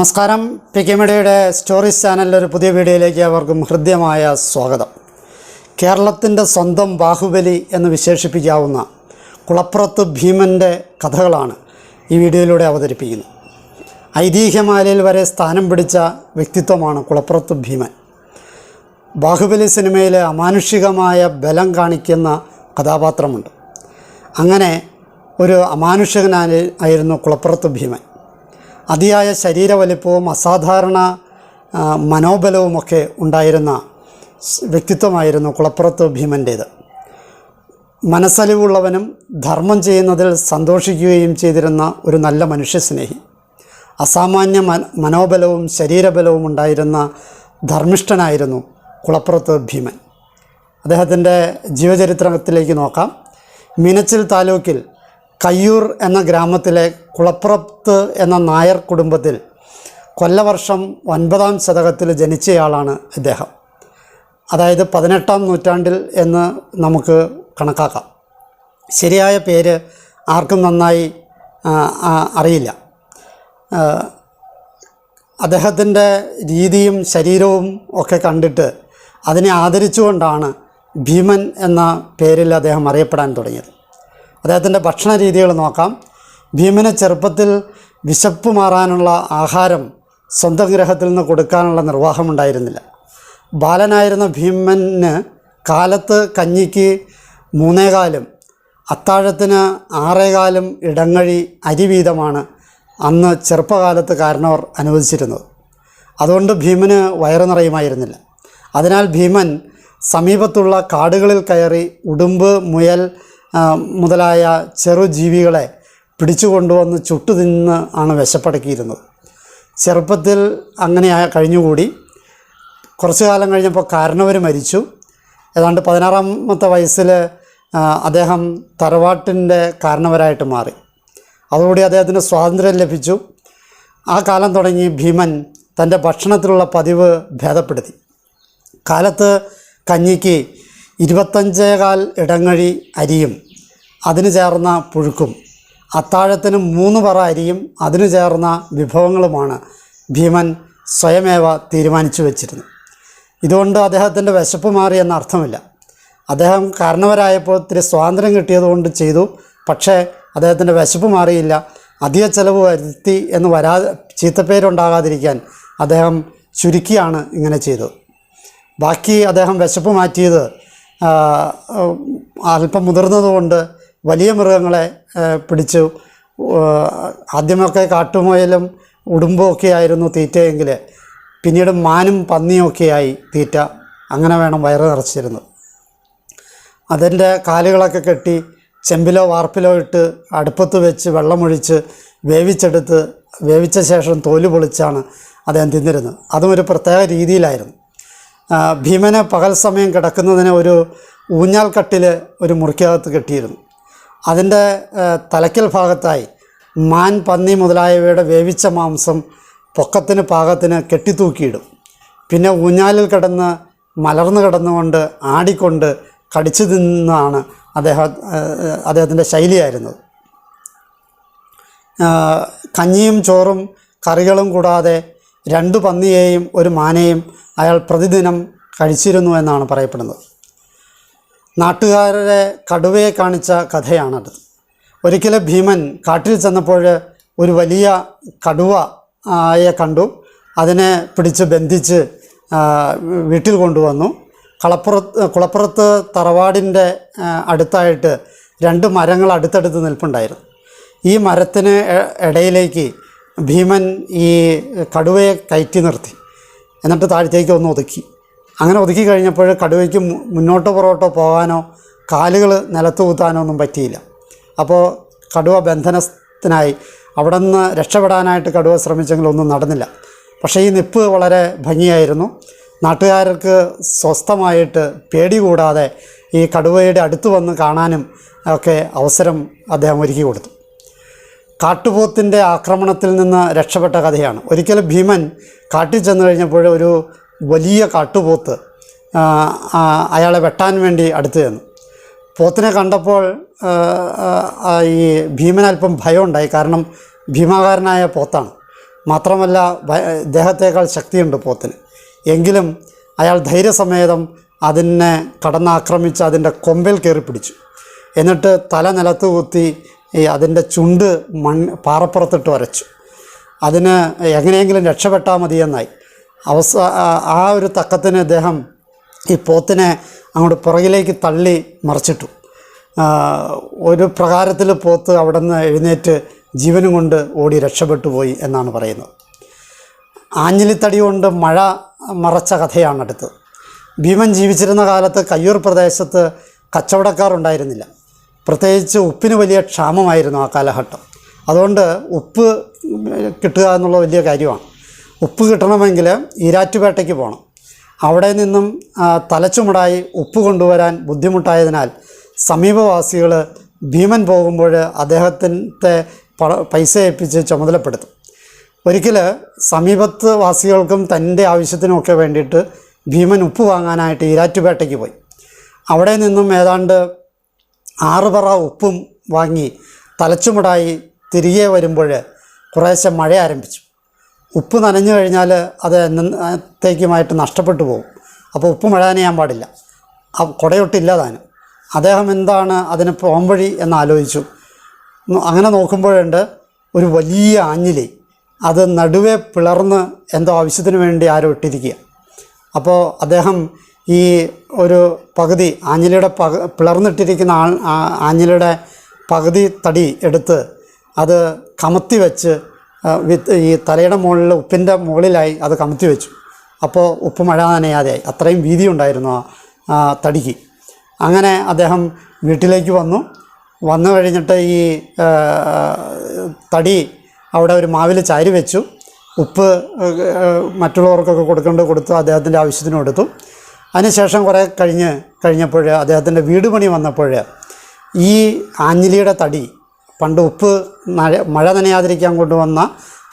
നമസ്കാരം. P K മീഡിയയുടെ stories ചാനലിൽ ഒരു പുതിയ വീഡിയോയിലേക്ക് അവർക്കും ഹൃദ്യമായ സ്വാഗതം. കേരളത്തിന്റെ സ്വന്തം ബാഹുബലി എന്ന് വിശേഷിപ്പിക്കാവുന്ന കുളപ്പുറത്ത് ഭീമന്റെ കഥകളാണ് ഈ വീഡിയോയിലൂടെ അവതരിപ്പിക്കുന്നത്. ഐതിഹ്യമാലയിൽ വരെ സ്ഥാനം പിടിച്ച വ്യക്തിത്വമാണ് കുളപ്പുറത്ത് ഭീമൻ. ബാഹുബലി സിനിമയിലെ അമാനുഷികമായ ബലം കാണിക്കുന്ന കഥാപാത്രമുണ്ട്. അങ്ങനെ ഒരു അമാനുഷികനായി ആയിരുന്നു കുളപ്പുറത്ത് ഭീമൻ. അതിയായ ശരീരവലിപ്പവും അസാധാരണ മനോബലവും മനോബലവുമൊക്കെ ഉണ്ടായിരുന്ന വ്യക്തിത്വമായിരുന്നു കുളപ്പുറത്ത് ഭീമന്റേത്. മനസ്സലിവുള്ളവനും ധർമ്മം ചെയ്യുന്നതിൽ സന്തോഷിക്കുകയും ചെയ്തിരുന്ന ഒരു നല്ല മനുഷ്യസ്നേഹി. അസാമാന്യ മനോബലവും ശരീരബലവും ഉണ്ടായിരുന്ന ധർമ്മിഷ്ഠനായിരുന്നു കുളപ്പുറത്ത് ഭീമൻ. അദ്ദേഹത്തിന്റെ ജീവചരിത്രത്തിലേക്ക് നോക്കാം. മിനച്ചിൽ താലൂക്കിൽ കയ്യൂർ എന്ന ഗ്രാമത്തിലെ കുളപ്പുറത്ത് എന്ന നായർ കുടുംബത്തിൽ കൊല്ലവർഷം ഒൻപതാം ശതകത്തിൽ ജനിച്ചയാളാണ് ഇദ്ദേഹം. അതായത് പതിനെട്ടാം നൂറ്റാണ്ടിൽ എന്ന് നമുക്ക് കണക്കാക്കാം. ശരിയായ പേര് ആർക്കും നന്നായി അറിയില്ല. അദ്ദേഹത്തിന്റെ രീതിയും ശരീരവും ഒക്കെ കണ്ടിട്ട് അതിനെ ആദരിച്ചുകൊണ്ടാണ് ഭീമൻ എന്ന പേരിൽ അദ്ദേഹം അറിയപ്പെടാൻ തുടങ്ങിയത്. അദ്ദേഹത്തിന്റെ ഭക്ഷണ രീതികൾ നോക്കാം. ഭീമന് ചെറുപ്പത്തിൽ വിശപ്പ് മാറാനുള്ള ആഹാരം സ്വന്തം ഗ്രഹത്തിൽ നിന്ന് കൊടുക്കാനുള്ള നിർവാഹം ഉണ്ടായിരുന്നില്ല ബാലനായിരുന്ന ഭീമന് കാലത്ത് കഞ്ഞിക്ക് മൂന്നേകാലും അത്താഴത്തിന് ആറേകാലും ഇടങ്ങഴി അരി വീതമാണ് അന്ന് ചെറുപ്പകാലത്ത് കാരണവർ അനുവദിച്ചിരുന്നത്. അതുകൊണ്ട് ഭീമന് വയറു നിറയുമായിരുന്നില്ല. അതിനാൽ ഭീമൻ സമീപത്തുള്ള കാടുകളിൽ കയറി ഉടുമ്പ് മുയൽ മുതലായ ചെറുജീവികളെ പിടിച്ചു കൊണ്ടുവന്ന് ചുട്ടു തിന്ന് ആണ് വിശപ്പടക്കിയിരുന്നത്. ചെറുപ്പത്തിൽ അങ്ങനെ കഴിഞ്ഞുകൂടി. കുറച്ചു കാലം കഴിഞ്ഞപ്പോൾ കാരണവർ മരിച്ചു. ഏതാണ്ട് പതിനാറാമത്തെ വയസ്സിൽ അദ്ദേഹം തറവാട്ടിന്റെ കാരണവരായിട്ട് മാറി. അതോടെ അദ്ദേഹത്തിന് സ്വാതന്ത്ര്യം ലഭിച്ചു. ആ കാലം തുടങ്ങി ഭീമൻ തന്റെ ഭക്ഷണത്തിലുള്ള പതിവ് ഭേദപ്പെടുത്തി. കാലത്ത് കഞ്ഞിക്ക് ഇരുപത്തഞ്ചേകാൽ ഇടങ്ങഴി അരിയും അതിന് ചേർന്ന പുഴുക്കും. അത്താഴത്തിന് മൂന്ന് പറ അരിയും അതിന് ചേർന്ന വിഭവങ്ങളുമാണ് ഭീമൻ സ്വയമേവ തീരുമാനിച്ചു വച്ചിരുന്നു ഇതുകൊണ്ട് അദ്ദേഹത്തിന്റെ വിശപ്പ് മാറി എന്ന അർത്ഥമില്ല. അദ്ദേഹം കാരണവരായപ്പോൾ ഇത്തിരി സ്വാതന്ത്ര്യം കിട്ടിയതുകൊണ്ട് ചെയ്തു. പക്ഷേ അദ്ദേഹത്തിന്റെ വിശപ്പ് മാറിയില്ല. അധിക ചെലവ് വരുത്തി എന്ന് വരാ ചീത്തപ്പേരുണ്ടാകാതിരിക്കാൻ അദ്ദേഹം ചുരുക്കിയാണ് ഇങ്ങനെ ചെയ്തത്. ബാക്കി അദ്ദേഹം വിശപ്പ് മാറ്റിയത് അല്പം മുതിർന്നതുകൊണ്ട് വലിയ മൃഗങ്ങളെ പിടിച്ചു. ആദ്യമൊക്കെ കാട്ടുമുയലും ഉടുമ്പൊക്കെ ആയിരുന്നു തീറ്റയെങ്കിൽ പിന്നീട് മാനും പന്നിയൊക്കെയായി തീറ്റ. അങ്ങനെ വേണം വയറ് നിറച്ചിരുന്നു അതിന്റെ കാലുകളൊക്കെ കെട്ടി ചെമ്പിലോ വാർപ്പിലോ ഇട്ട് അടുപ്പത്ത് വെച്ച് വെള്ളമൊഴിച്ച് വേവിച്ചെടുത്ത് വേവിച്ച ശേഷം തോൽ പൊളിച്ചാണ് അദ്ദേഹം തിന്നിരുന്നത്. അതും ഒരു പ്രത്യേക രീതിയിലായിരുന്നു. ഭീമന് പകൽ സമയം കിടക്കുന്നതിന് ഒരു ഊഞ്ഞാൽ കട്ടിൽ ഒരു മുറിക്കകത്ത് കെട്ടിയിരുന്നു. അതിന്റെ തലയ്ക്കൽ ഭാഗത്തായി മാൻ പന്നി മുതലായവയുടെ വേവിച്ച മാംസം പൊക്കത്തിന് പാകത്തിന് കെട്ടിത്തൂക്കിയിടും. പിന്നെ ഊഞ്ഞാലിൽ കിടന്ന് മലർന്നു കിടന്നുകൊണ്ട് ആടിക്കൊണ്ട് കടിച്ചു തിന്നാണ് അദ്ദേഹം അദ്ദേഹത്തിന്റെ ശൈലിയായിരുന്നത്. കഞ്ഞിയും ചോറും കറികളും കൂടാതെ രണ്ട് പന്നിയെയും ഒരു മാനയും അയാൾ പ്രതിദിനം കഴിച്ചിരുന്നു എന്നാണ് പറയപ്പെടുന്നത്. നാട്ടുകാരുടെ കടുവയെ കാണിച്ച കഥയാണത്. ഒരിക്കലും ഭീമൻ കാട്ടിൽ ചെന്നപ്പോൾ ഒരു വലിയ കടുവ യെ കണ്ടു. അതിനെ പിടിച്ച് ബന്ധിച്ച് വീട്ടിൽ കൊണ്ടുവന്നു. കളപ്പുറത്ത് കുളപ്പുറത്ത് തറവാടിന്റെ അടുത്തായിട്ട് രണ്ട് മരങ്ങൾ അടുത്തടുത്ത് നിൽപ്പുണ്ടായിരുന്നു. ഈ മരത്തിന് ഇടയിലേക്ക് ഭീമൻ ഈ കടുവയെ കയറ്റി നിർത്തി. എന്നിട്ട് താഴത്തേക്ക് ഒന്ന് ഒതുക്കി. അങ്ങനെ ഒതുക്കി കഴിഞ്ഞപ്പോൾ കടുവയ്ക്ക് മുന്നോട്ടോ പുറകോട്ടോ പോകാനോ കാലുകൾ നിലത്ത് കുത്താനോ ഒന്നും പറ്റിയില്ല. അപ്പോൾ കടുവ ബന്ധനത്തിനായി അവിടെ നിന്ന് രക്ഷപ്പെടാനായിട്ട് കടുവ ശ്രമിച്ചെങ്കിലും ഒന്നും നടന്നില്ല. പക്ഷേ ഈ നിപ്പ് വളരെ ഭംഗിയായിരുന്നു. നാട്ടുകാർക്ക് സ്വസ്ഥമായിട്ട് പേടി കൂടാതെ ഈ കടുവയുടെ അടുത്ത് വന്ന് കാണാനും ഒക്കെ അവസരം അദ്ദേഹം ഒരുക്കി കൊടുത്തു. കാട്ടുപോത്തിന്റെ ആക്രമണത്തിൽ നിന്ന് രക്ഷപ്പെട്ട കഥയാണ്. ഒരിക്കൽ ഭീമൻ കാട്ടിൽ ചെന്ന് കഴിഞ്ഞപ്പോൾ ഒരു വലിയ കാട്ടുപോത്ത് അയാളെ വെട്ടാൻ വേണ്ടി അടുത്ത് ചെന്നു. പോത്തിനെ കണ്ടപ്പോൾ ഈ ഭീമന് അല്പം ഭയം ഉണ്ടായി കാരണം ഭീമാകാരനായ പോത്താണ്. മാത്രമല്ല ദേഹത്തേക്കാൾ ശക്തിയുണ്ട് പോത്തിന്. എങ്കിലും അയാൾ ധൈര്യസമേതം അതിനെ കടന്നാക്രമിച്ച് അതിന്റെ കൊമ്പിൽ കയറി പിടിച്ചു എന്നിട്ട് തല നിലത്ത് കുത്തി ഈ അതിന്റെ ചുണ്ട് മൺ പാറപ്പുറത്തിട്ട് വരച്ചു. അതിന് എങ്ങനെയെങ്കിലും രക്ഷപ്പെട്ടാൽ മതിയെന്നായി. അവസ ആ- ഒരു തക്കത്തിന് അദ്ദേഹം ഈ പോത്തിനെ അങ്ങോട്ട് പുറകിലേക്ക് തള്ളി മറിച്ചിട്ടു. ഒരു പ്രകാരത്തിൽ പോത്ത് അവിടെ നിന്ന് എഴുന്നേറ്റ് ജീവനും കൊണ്ട് ഓടി രക്ഷപ്പെട്ടു പോയി എന്നാണ് പറയുന്നത്. ആഞ്ഞിലിത്തടി കൊണ്ട് മഴ മറച്ച കഥയാണ് അടുത്തത്. ഭീമൻ ജീവിച്ചിരുന്ന കാലത്ത് കയ്യൂർ പ്രദേശത്ത് കച്ചവടക്കാർ ഉണ്ടായിരുന്നില്ല. പ്രത്യേകിച്ച് ഉപ്പിന് വലിയ ക്ഷാമമായിരുന്നു ആ കാലഘട്ടം. അതുകൊണ്ട് ഉപ്പ് കിട്ടുക എന്നുള്ള വലിയ കാര്യമാണ്. ഉപ്പ് കിട്ടണമെങ്കിൽ ഈരാറ്റുപേട്ടയ്ക്ക് പോകണം. അവിടെ നിന്നും തലച്ചുമുടായി ഉപ്പ് കൊണ്ടുവരാൻ ബുദ്ധിമുട്ടായതിനാൽ സമീപവാസികൾ ഭീമൻ പോകുമ്പോൾ അദ്ദേഹത്തിന്റെ പൈസ ഏൽപ്പിച്ച് ചുമതലപ്പെടുത്തും. ഒരിക്കൽ സമീപത്ത് വാസികൾക്കും തന്റെ ആവശ്യത്തിനുമൊക്കെ വേണ്ടിയിട്ട് ഭീമൻ ഉപ്പ് വാങ്ങാനായിട്ട് ഈരാറ്റുപേട്ടയ്ക്ക് പോയി. അവിടെ നിന്നും ഏതാണ്ട് ആറ് പറ ഉപ്പും വാങ്ങി തലച്ചുമുടായി തിരികെ വരുമ്പോൾ കുറേശ്ശെ മഴ ആരംഭിച്ചു. ഉപ്പ് നനഞ്ഞു കഴിഞ്ഞാൽ അത് എന്നത്തേക്കുമായിട്ട് നഷ്ടപ്പെട്ടു പോകും. അപ്പോൾ ഉപ്പ് മഴ നനയാൻ പാടില്ല കുടയൊട്ടില്ല താനും അദ്ദേഹം എന്താണ് അതിന് പോംവഴി എന്ന് ആലോചിച്ചു അങ്ങനെ നോക്കുമ്പോഴുണ്ട് ഒരു വലിയ ആഞ്ഞിലി. അത് നടുവേ പിളർന്ന് എന്തോ ആവശ്യത്തിന് വേണ്ടി ആരോ ഇട്ടിരിക്കുക. അപ്പോൾ അദ്ദേഹം ഈ ഒരു പകുതി ആഞ്ഞിലിയുടെ പക പിളർന്നിട്ടിരിക്കുന്ന ആ ആഞ്ഞിലിയുടെ പകുതി തടി എടുത്ത് അത് കമത്തി വെച്ച് വിത്ത് ഈ തലയുടെ മുകളിൽ ഉപ്പിന്റെ മുകളിലായി അത് കമത്തി വെച്ചു. അപ്പോൾ ഉപ്പ് മഴ നനയാതെയായി. അത്രയും വീതി ഉണ്ടായിരുന്നു ആ തടിക്ക്. അങ്ങനെ അദ്ദേഹം വീട്ടിലേക്ക് വന്നു. വന്നു കഴിഞ്ഞിട്ട് ഈ തടി അവിടെ ഒരു മാവിൽ ചാരി വെച്ചു. ഉപ്പ് മറ്റുള്ളവർക്കൊക്കെ കൊടുക്കേണ്ടത് കൊടുത്തു അദ്ദേഹത്തിന്റെ ആവശ്യത്തിന് കൊടുത്തു അതിനുശേഷം കുറേ കഴിഞ്ഞ് കഴിഞ്ഞപ്പോൾ അദ്ദേഹത്തിന്റെ വീട് പണി വന്നപ്പോൾ ഈ ആഞ്ഞിലിയുടെ തടി പണ്ട് ഉപ്പ് മഴ മഴ നനയാതിരിക്കാൻ കൊണ്ടുവന്ന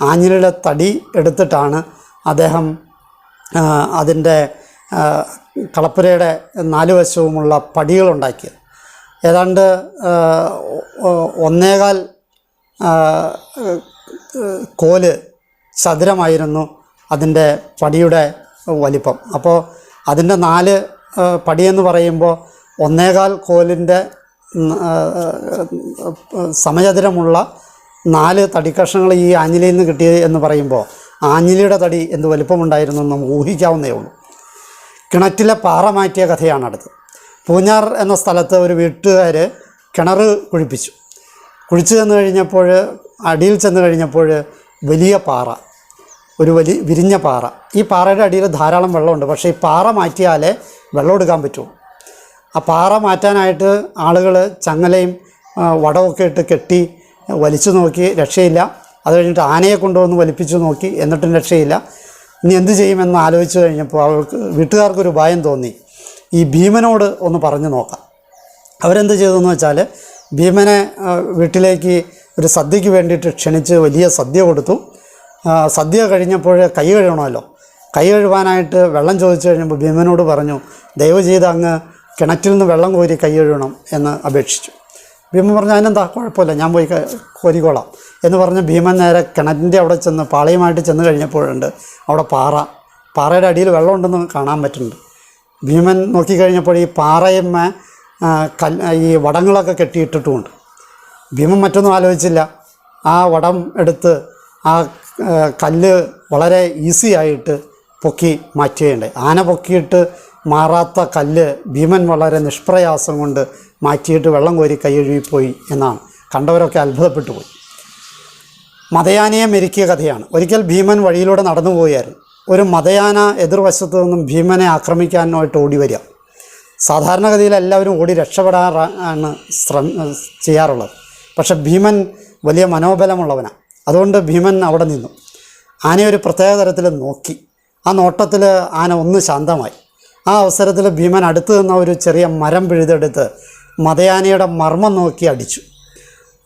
ആഞ്ഞിലിയുടെ തടി എടുത്തിട്ടാണ് അദ്ദേഹം അതിന്റെ കളപ്പുരയുടെ നാല് വശവുമുള്ള പടികളുണ്ടാക്കിയത്. ഏതാണ്ട് ഒന്നേകാൽ കോൽ ചതുരമായിരുന്നു അതിന്റെ പടിയുടെ വലിപ്പം. അപ്പോൾ അതിന്റെ നാല് പടിയെന്ന് പറയുമ്പോൾ ഒന്നേകാൽ കോലിന്റെ സമചതുരമുള്ള നാല് തടിക്കഷ്ണങ്ങൾ ഈ ആഞ്ഞിലിയിൽ നിന്ന് കിട്ടിയത് എന്ന് പറയുമ്പോൾ ആഞ്ഞിലിയുടെ തടി എന്ത് വലിപ്പമുണ്ടായിരുന്നു എന്ന് നമുക്ക് ഊഹിക്കാവുന്നേ ഉള്ളൂ. കിണറ്റിലെ പാറ മാറ്റിയ കഥയാണ് അടുത്ത് പൂഞ്ഞാർ എന്ന സ്ഥലത്ത് ഒരു വീട്ടുകാർ കിണർ കുഴിപ്പിച്ചു. കുഴിച്ചു ചെന്ന് കഴിഞ്ഞപ്പോൾ അടിയിൽ ചെന്ന് കഴിഞ്ഞപ്പോൾ വലിയ പാറ. ഒരു വലിയ വിരിഞ്ഞ പാറ. ഈ പാറയുടെ അടിയിൽ ധാരാളം വെള്ളമുണ്ട്. പക്ഷേ ഈ പാറ മാറ്റിയാലേ വെള്ളം എടുക്കാൻ പറ്റൂ. ആ പാറ മാറ്റാനായിട്ട് ആളുകൾ ചങ്ങലയും വടമൊക്കെ ഇട്ട് കെട്ടി വലിച്ചു നോക്കി രക്ഷയില്ല. അത് കഴിഞ്ഞിട്ട് ആനയെ കൊണ്ടുവന്ന് വലിപ്പിച്ചു നോക്കി എന്നിട്ടും രക്ഷയില്ല. ഇനി എന്ത് ചെയ്യുമെന്ന് ആലോചിച്ച് കഴിഞ്ഞപ്പോൾ അവർക്ക് വീട്ടുകാർക്കൊരു ഭയം തോന്നി. ഈ ഭീമനോട് ഒന്ന് പറഞ്ഞു നോക്കാം. അവരെന്ത് ചെയ്തെന്ന് വെച്ചാൽ ഭീമനെ വീട്ടിലേക്ക് ഒരു സദ്യയ്ക്ക് വേണ്ടിയിട്ട് ക്ഷണിച്ച് വലിയ സദ്യ കൊടുത്തു. സദ്യ കഴിഞ്ഞപ്പോൾ കൈ കഴുകണമല്ലോ. കൈ കഴുകാനായിട്ട് വെള്ളം ചോദിച്ചു കഴിഞ്ഞപ്പോൾ ഭീമനോട് പറഞ്ഞു ദയവ് ചെയ്ത് അങ്ങ് കിണറ്റിൽ നിന്ന് വെള്ളം കോരി കൈ കഴുകണം എന്ന് അപേക്ഷിച്ചു. ഭീമൻ പറഞ്ഞു അതിനെന്താ? കുഴപ്പമില്ല ഞാൻ പോയി കോരിക്കോളാം എന്ന് പറഞ്ഞ് ഭീമൻ നേരെ കിണറ്റിന്റെ അവിടെ ചെന്ന് പാളയമായിട്ട് ചെന്ന് കഴിഞ്ഞപ്പോഴുണ്ട് അവിടെ പാറ. പാറയുടെ അടിയിൽ വെള്ളമുണ്ടെന്ന് കാണാൻ പറ്റുന്നുണ്ട്. ഭീമൻ നോക്കിക്കഴിഞ്ഞപ്പോൾ ഈ പാറയമ്മ കൽ ഈ വടങ്ങളൊക്കെ കെട്ടിയിട്ടിട്ടുമുണ്ട്. ഭീമൻ മറ്റൊന്നും ആലോചിച്ചില്ല. ആ വടം എടുത്ത് ആ, കല്ല് വളരെ ഈസി ആയിട്ട് പൊക്കി മാറ്റുകയുണ്ടായി ആന പൊക്കിയിട്ട് മാറാത്ത കല്ല് ഭീമൻ വളരെ നിഷ്പ്രയാസം കൊണ്ട് മാറ്റിയിട്ട് വെള്ളം കോരി കൈയഴുകിപ്പോയി എന്നാണ്. കണ്ടവരൊക്കെ അത്ഭുതപ്പെട്ടു പോയി. മതയാനയെ മെരുക്കിയ കഥയാണ്. ഒരിക്കൽ ഭീമൻ വഴിയിലൂടെ നടന്നു പോയായിരുന്നു ഒരു മതയാന എതിർവശത്തു നിന്നും ഭീമനെ ആക്രമിക്കാനായിട്ട് ഓടി വരിക. സാധാരണഗതിയിൽ എല്ലാവരും ഓടി രക്ഷപ്പെടാറാണ് ശ്രമ ചെയ്യാറുള്ളത്. പക്ഷെ ഭീമൻ വലിയ മനോബലമുള്ളവനാണ്. അതുകൊണ്ട് ഭീമൻ അവിടെ നിന്നു. ആനയെ ഒരു പ്രത്യേക തരത്തിൽ നോക്കി. ആ നോട്ടത്തിൽ ആന ഒന്ന് ശാന്തമായി. ആ അവസരത്തിൽ ഭീമൻ അടുത്ത് നിന്ന ഒരു ചെറിയ മരം പിഴുതെടുത്ത് മതയാനയുടെ മർമ്മം നോക്കി അടിച്ചു.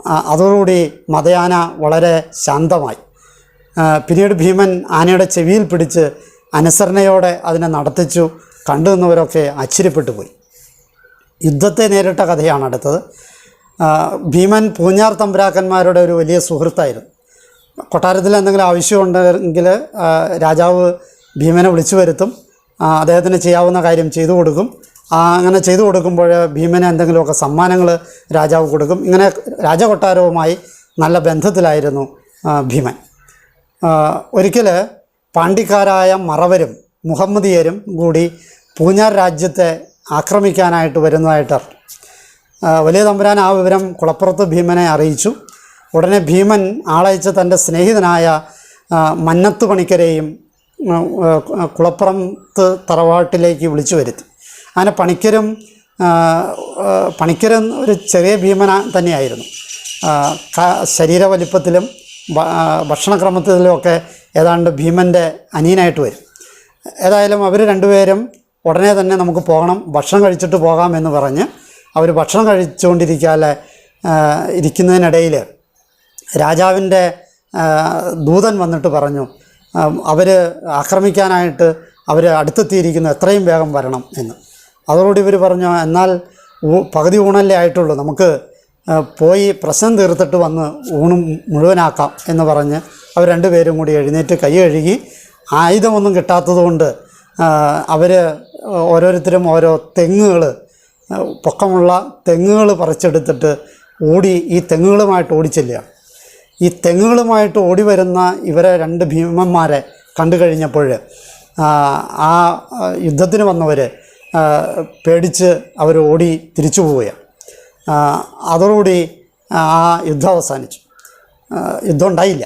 അതോടുകൂടി മതയാന വളരെ ശാന്തമായി. പിന്നീട് ഭീമൻ ആനയുടെ ചെവിയിൽ പിടിച്ച് അനുസരണയോടെ അതിനെ നടത്തിച്ചു. കണ്ടു നിന്നവരൊക്കെ ആശ്ചര്യപ്പെട്ടു പോയി. യുദ്ധത്തെ നേരിട്ട കഥയാണ് അടുത്തത്. ഭീമൻ പൂഞ്ഞാർ തമ്പുരാക്കന്മാരുടെ ഒരു വലിയ സുഹൃത്തായിരുന്നു. കൊട്ടാരത്തിൽ എന്തെങ്കിലും ആവശ്യമുണ്ടെങ്കിൽ രാജാവ് ഭീമനെ വിളിച്ചു വരുത്തും. അദ്ദേഹത്തിന് ചെയ്യാവുന്ന കാര്യം ചെയ്തു കൊടുക്കും. അങ്ങനെ ചെയ്തു കൊടുക്കുമ്പോൾ ഭീമന് എന്തെങ്കിലുമൊക്കെ സമ്മാനങ്ങൾ രാജാവ് കൊടുക്കും. ഇങ്ങനെ രാജകൊട്ടാരവുമായി നല്ല ബന്ധത്തിലായിരുന്നു ഭീമൻ. ഒരിക്കൽ പാണ്ഡിക്കാരായ മറവരും മുഹമ്മദിയരും കൂടി പൂഞ്ഞാർ രാജ്യത്തെ ആക്രമിക്കാനായിട്ട് വരുന്നതായിട്ട് വലിയ തമ്പുരാൻ ആ വിവരം കുളപ്പുറത്ത് ഭീമനെ അറിയിച്ചു. ഉടനെ ഭീമൻ ആളയച്ച് തന്റെ സ്നേഹിതനായ മന്നത്തു പണിക്കരെയും കുളപ്പുറത്ത് തറവാട്ടിലേക്ക് വിളിച്ചു വരുത്തി. അങ്ങനെ പണിക്കരും പണിക്കരൻ ഒരു ചെറിയ ഭീമന തന്നെയായിരുന്നു. ശരീര വലിപ്പത്തിലും ഭക്ഷണക്രമത്തിലുമൊക്കെ ഏതാണ്ട് ഭീമന്റെ അനിയനായിട്ട് വരും. ഏതായാലും അവർ രണ്ടുപേരും ഉടനെ തന്നെ നമുക്ക് പോകണം ഭക്ഷണം കഴിച്ചിട്ട് പോകാം എന്ന് പറഞ്ഞ് അവർ ഭക്ഷണം കഴിച്ചുകൊണ്ടിരിക്കാതെ ഇരിക്കുന്നതിനിടയിൽ രാജാവിന്റെ ദൂതൻ വന്നിട്ട് പറഞ്ഞു അവർ ആക്രമിക്കാനായിട്ട് അവർ അടുത്തെത്തിയിരിക്കുന്നു എത്രയും വേഗം വരണം എന്ന്. അതോടുകൂടി ഇവർ പറഞ്ഞു എന്നാൽ പകുതി ഊണല്ലേ ആയിട്ടുള്ളൂ നമുക്ക് പോയി പ്രശ്നം തീർത്തിട്ട് വന്ന് ഊണും മുഴുവനാക്കാം എന്ന് പറഞ്ഞ് അവർ രണ്ടുപേരും കൂടി എഴുന്നേറ്റ് കൈ കഴുകി ആയുധമൊന്നും കിട്ടാത്തതുകൊണ്ട് അവർ ഓരോരുത്തരും ഓരോ തെങ്ങുകൾ പൊക്കമുള്ള തെങ്ങുകൾ പറിച്ചെടുത്തിട്ട് ഓടി ഈ തെങ്ങുകളുമായിട്ട് ഓടിച്ചെല്ലുകയാണ് ഈ തെങ്ങുകളുമായിട്ട് ഓടി വരുന്ന ഇവരെ രണ്ട് ഭീമന്മാരെ കണ്ടു കഴിഞ്ഞപ്പോൾ ആ, യുദ്ധത്തിന് വന്നവർ പേടിച്ച് അവർ ഓടി തിരിച്ചു പോവുകയാണ്. അതോടുകൂടി ആ യുദ്ധം അവസാനിച്ചു. യുദ്ധം ഉണ്ടായില്ല.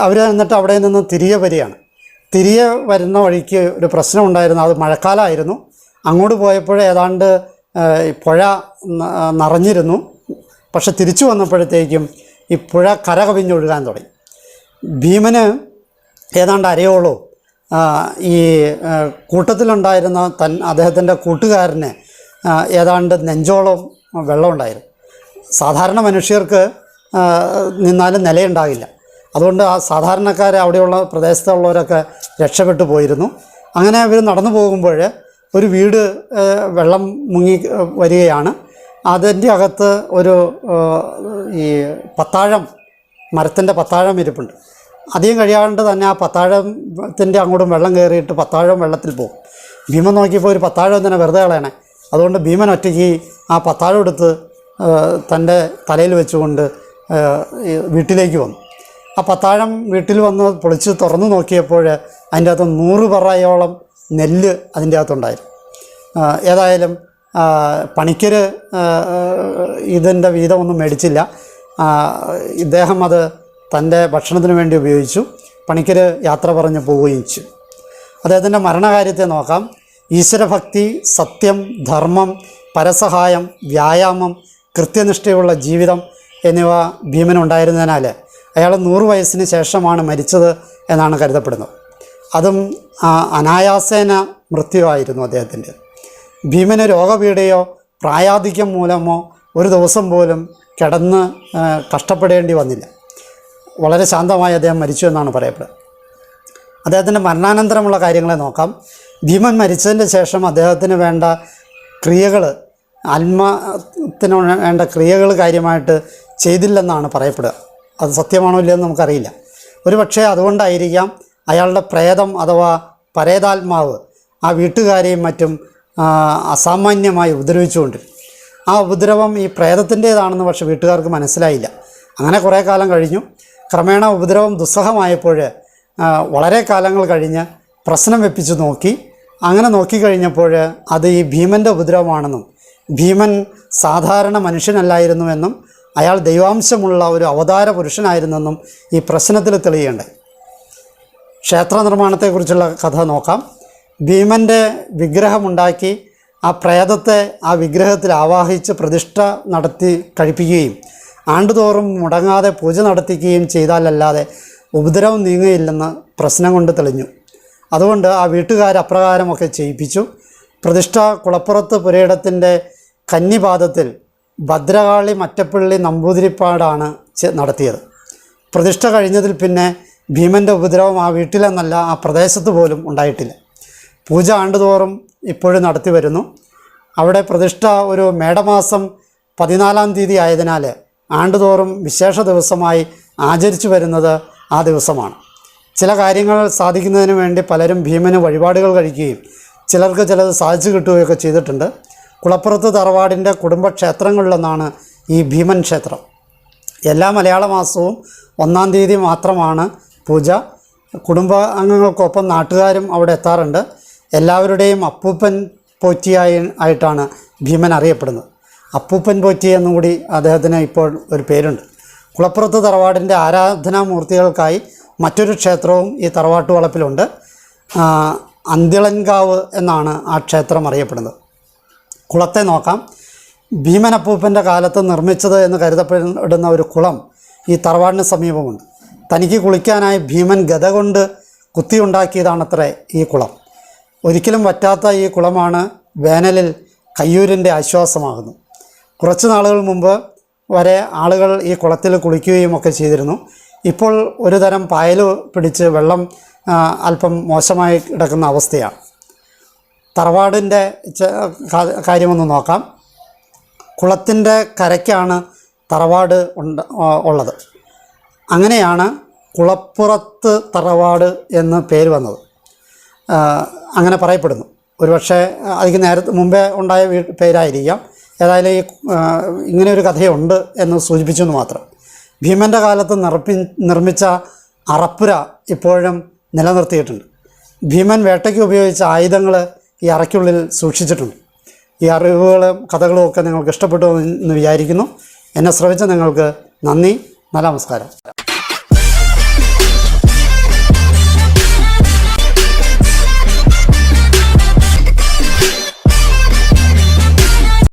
അവർ എന്നിട്ട് അവിടെ നിന്ന് തിരികെ വരികയാണ്. തിരികെ വരുന്ന വഴിക്ക് ഒരു പ്രശ്നം ഉണ്ടായിരുന്നു. അത് മഴക്കാലമായിരുന്നു. അങ്ങോട്ട് പോയപ്പോൾ ഏതാണ്ട് പുഴ നിറഞ്ഞിരുന്നു. പക്ഷെ തിരിച്ചു വന്നപ്പോഴത്തേക്കും ഈ പുഴ കര കവിഞ്ഞൊഴുകാൻ തുടങ്ങി. ഭീമന് ഏതാണ്ട് അരയോളോ ഈ കൂട്ടത്തിലുണ്ടായിരുന്ന തൻ അദ്ദേഹത്തിന്റെ കൂട്ടുകാരന് ഏതാണ്ട് നെഞ്ചോളം വെള്ളമുണ്ടായിരുന്നു. സാധാരണ മനുഷ്യർക്ക് നിന്നാലും നിലയുണ്ടാകില്ല. അതുകൊണ്ട് ആ സാധാരണക്കാർ അവിടെയുള്ള പ്രദേശത്തുള്ളവരൊക്കെ രക്ഷപ്പെട്ടു പോയിരുന്നു. അങ്ങനെ അവർ നടന്നു പോകുമ്പോൾ ഒരു വീട് വെള്ളം മുങ്ങി വരികയാണ്. അതിന്റെ അകത്ത് ഒരു ഈ പത്താഴം മരത്തിന്റെ പത്താഴം ഇരിപ്പുണ്ട്. അധികം കഴിയാണ്ട് തന്നെ ആ പത്താഴത്തിന്റെ അങ്ങോട്ടും വെള്ളം കയറിയിട്ട് പത്താഴം വെള്ളത്തിൽ പോകും. ഭീമൻ നോക്കിയപ്പോൾ ഒരു പത്താഴം തന്നെ വെറുതെ കളയണേ? അതുകൊണ്ട് ഭീമൻ ഒറ്റയ്ക്ക് ആ പത്താഴം എടുത്ത് തന്റെ തലയിൽ വെച്ചുകൊണ്ട് വീട്ടിലേക്ക് വന്നു. ആ പത്താഴം വീട്ടിൽ വന്ന് പൊളിച്ച് തുറന്നു നോക്കിയപ്പോൾ അതിന്റെ അകത്ത് നൂറ് പറയോളം നെല്ല് അതിന്റെ അകത്തുണ്ടായിരുന്നു. ഏതായാലും പണിക്കർ ഇതിന്റെ വീതമൊന്നും മേടിച്ചില്ല. ഇദ്ദേഹം അത് തന്റെ ഭക്ഷണത്തിന് വേണ്ടി ഉപയോഗിച്ചു. പണിക്കർ യാത്ര പറഞ്ഞ് പോവുകയും ചെയ്തു. അദ്ദേഹത്തിന്റെ മരണകാര്യത്തെ നോക്കാം. ഈശ്വരഭക്തി സത്യം ധർമ്മം പരസഹായം വ്യായാമം കൃത്യനിഷ്ഠയുള്ള ജീവിതം എന്നിവ ഭീമനുണ്ടായിരുന്നതിനാൽ അയാൾ നൂറ് വയസ്സിന് ശേഷമാണ് മരിച്ചത് എന്നാണ് കരുതപ്പെടുന്നത്. അതും അനായാസേന മൃത്യുവായിരുന്നു അദ്ദേഹത്തിന്റെ ഭീമന് രോഗപീഠയോ പ്രായാധിക്യം മൂലമോ ഒരു ദിവസം പോലും കിടന്ന് കഷ്ടപ്പെടേണ്ടി വന്നില്ല. വളരെ ശാന്തമായി അദ്ദേഹം മരിച്ചു എന്നാണ് പറയപ്പെടുന്നത് അദ്ദേഹത്തിന്റെ മരണാനന്തരമുള്ള കാര്യങ്ങളെ നോക്കാം. ഭീമൻ മരിച്ചതിന് ശേഷം അദ്ദേഹത്തിന് വേണ്ട ക്രിയകൾ ആത്മത്തിന് വേണ്ട ക്രിയകൾ കാര്യമായിട്ട് ചെയ്തില്ലെന്നാണ് പറയപ്പെടുക. അത് സത്യമാണോ ഇല്ലയെന്ന് നമുക്കറിയില്ല. ഒരു പക്ഷേ അതുകൊണ്ടായിരിക്കാം അയാളുടെ പ്രേതം അഥവാ പരേതാത്മാവ് ആ വീട്ടുകാരെയും മറ്റും അസാമാന്യമായി ഉപദ്രവിച്ചുകൊണ്ടിരുന്നു. ആ ഉപദ്രവം ഈ പ്രേതത്തിന്റേതാണെന്ന് പക്ഷേ വീട്ടുകാർക്ക് മനസ്സിലായില്ല. അങ്ങനെ കുറേ കാലം കഴിഞ്ഞു. ക്രമേണ ഉപദ്രവം ദുസ്സഹമായപ്പോൾ വളരെ കാലങ്ങൾ കഴിഞ്ഞ് പ്രശ്നം വെപ്പിച്ച് നോക്കി. അങ്ങനെ നോക്കിക്കഴിഞ്ഞപ്പോൾ അത് ഈ ഭീമന്റെ ഉപദ്രവമാണെന്നും ഭീമൻ സാധാരണ മനുഷ്യനല്ലായിരുന്നുവെന്നും അയാൾ ദൈവാംശമുള്ള ഒരു അവതാര പുരുഷനായിരുന്നെന്നും ഈ പ്രശ്നത്തിൽ തെളിയേണ്ടത് ക്ഷേത്ര നിർമ്മാണത്തെക്കുറിച്ചുള്ള കഥ നോക്കാം. ഭീമന്റെ വിഗ്രഹമുണ്ടാക്കി ആ പ്രേതത്തെ ആ വിഗ്രഹത്തിൽ ആവാഹിച്ച് പ്രതിഷ്ഠ നടത്തി കഴിപ്പിക്കുകയും ആണ്ടുതോറും മുടങ്ങാതെ പൂജ നടത്തിക്കുകയും ചെയ്താലല്ലാതെ ഉപദ്രവം നീങ്ങുകയില്ലെന്ന് പ്രശ്നം കൊണ്ട് തെളിഞ്ഞു. അതുകൊണ്ട് ആ വീട്ടുകാർ അപ്രകാരമൊക്കെ ചെയ്യിപ്പിച്ചു. പ്രതിഷ്ഠ കുളപ്പുറത്ത് പുരയിടത്തിന്റെ കന്നിപാദത്തിൽ ഭദ്രകാളി മറ്റപ്പള്ളി നമ്പൂതിരിപ്പാടാണ് നടത്തിയത്. പ്രതിഷ്ഠ കഴിഞ്ഞതിൽ പിന്നെ ഭീമന്റെ ഉപദ്രവം ആ വീട്ടിലെന്നല്ല ആ പ്രദേശത്ത് പോലും ഉണ്ടായിട്ടില്ല. പൂജ ആണ്ടുതോറും ഇപ്പോഴും നടത്തി വരുന്നു. അവിടെ പ്രതിഷ്ഠ ഒരു മേടമാസം പതിനാലാം തീയതി ആയതിനാൽ ആണ്ടുതോറും വിശേഷ ദിവസമായി ആചരിച്ചു വരുന്നത് ആ ദിവസമാണ്. ചില കാര്യങ്ങൾ സാധിക്കുന്നതിന് വേണ്ടി പലരും ഭീമന് വഴിപാടുകൾ കഴിക്കുകയും ചിലർക്ക് ചിലത് സാധിച്ചു കിട്ടുകയൊക്കെ ചെയ്തിട്ടുണ്ട്. കുളപ്പുറത്ത് തറവാടിന്റെ കുടുംബക്ഷേത്രങ്ങളിലൊന്നാണ് ഈ ഭീമൻ ക്ഷേത്രം. എല്ലാ മലയാള മാസവും ഒന്നാം തീയതി മാത്രമാണ് പൂജ. കുടുംബ അംഗങ്ങൾക്കൊപ്പം നാട്ടുകാരും അവിടെ എത്താറുണ്ട്. എല്ലാവരുടെയും അപ്പൂപ്പൻ പോറ്റിയായി ആയിട്ടാണ് ഭീമൻ അറിയപ്പെടുന്നത്. അപ്പൂപ്പൻ പോറ്റി എന്നും കൂടി അദ്ദേഹത്തിന് ഇപ്പോൾ ഒരു പേരുണ്ട്. കുളപ്പുറത്ത് തറവാടിന്റെ ആരാധനാമൂർത്തികൾക്കായി മറ്റൊരു ക്ഷേത്രവും ഈ തറവാട്ട് വളപ്പിലുണ്ട് അന്തിളൻകാവ് എന്നാണ് ആ ക്ഷേത്രം അറിയപ്പെടുന്നത്. കുളത്തെ നോക്കാം. ഭീമനപ്പൂപ്പന്റെ കാലത്ത് നിർമ്മിച്ചത് എന്ന് കരുതപ്പെടുന്ന ഒരു കുളം ഈ തറവാടിന് സമീപമുണ്ട്. തനിക്ക് കുളിക്കാനായി ഭീമൻ ഗത കൊണ്ട് കുത്തിയുണ്ടാക്കിയതാണത്രേ ഈ കുളം. ഒരിക്കലും വറ്റാത്ത ഈ കുളമാണ് വേനലിൽ കയ്യൂരിന്റെ ആശ്വാസമാകുന്നു കുറച്ച് നാളുകൾ മുമ്പ് വരെ ആളുകൾ ഈ കുളത്തിൽ കുളിക്കുകയും ഒക്കെ ചെയ്തിരുന്നു. ഇപ്പോൾ ഒരു തരം പായൽ പിടിച്ച് വെള്ളം അല്പം മോശമായി കിടക്കുന്ന അവസ്ഥയാണ്. തറവാടിന്റെ കാര്യമൊന്ന് നോക്കാം. കുളത്തിന്റെ കരയ്ക്കാണ് തറവാട് ഉണ്ട് ഉള്ളത്. അങ്ങനെയാണ് കുളപ്പുറത്ത് തറവാട് എന്ന് പേര് വന്നത്. അങ്ങനെ പറയപ്പെടുന്നു. ഒരുപക്ഷെ അതിന് നേരത്തെ മുമ്പേ ഉണ്ടായ പേരായിരിക്കാം. ഏതായാലും ഈ ഇങ്ങനെ ഒരു കഥയുണ്ട് എന്ന് സൂചിപ്പിച്ചു എന്ന് മാത്രം. ഭീമന്റെ കാലത്ത് നിർപ്പി നിർമ്മിച്ച അറപ്പുര ഇപ്പോഴും നിലനിർത്തിയിട്ടുണ്ട്. ഭീമൻ വേട്ടയ്ക്ക് ഉപയോഗിച്ച ആയുധങ്ങൾ ഈ അറയ്ക്കുള്ളിൽ സൂക്ഷിച്ചിട്ടുണ്ട്. ഈ അറിവുകളും കഥകളും ഒക്കെ നിങ്ങൾക്ക് ഇഷ്ടപ്പെട്ടു എന്ന് വിചാരിക്കുന്നു. എന്നെ ശ്രമിച്ച നിങ്ങൾക്ക് നന്ദി നമസ്കാരം.